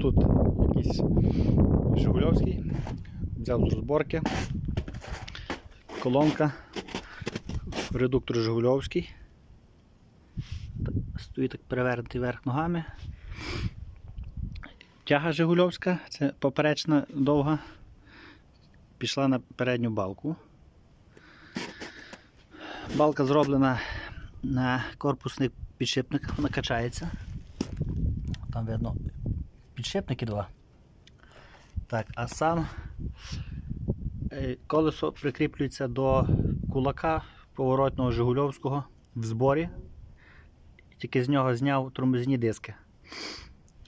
тут якийсь Жигульовський. Взяв з розборки. Колонка. Редуктор Жигульовський. Стоїть так перевернутий вверх ногами. Тяга Жигульовська, це поперечна довга. Пішла на передню балку. Балка зроблена на корпусних підшипниках, вона качається. Там видно підшипники два. Так, а сам е, колесо прикріплюється до кулака поворотного Жигульовського в зборі. Тільки з нього зняв тормозні диски.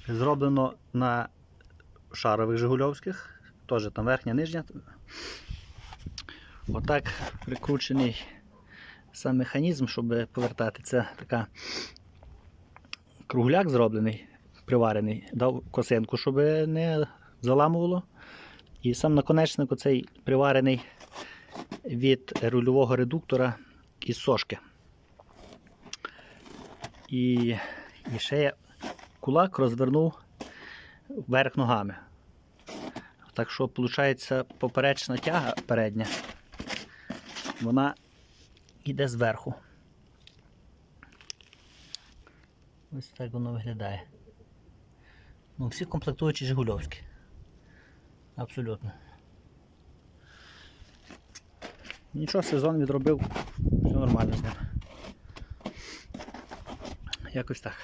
Зроблено на шарових Жигульовських, теж там верхня, нижня. Отак прикручений сам механізм, щоб повертати. Це така кругляк зроблений, приварений, дав косинку, щоб не заламувало. І сам наконечник оцей приварений від рульового редуктора із сошки. І, і ще я кулак розвернув вверх ногами. Так що, виходить, поперечна тяга передня, вона йде зверху. Ось так воно виглядає. Ну, всі комплектуючі Жигульовські. Абсолютно. Нічого, сезон відробив, все нормально з ним. Якось так.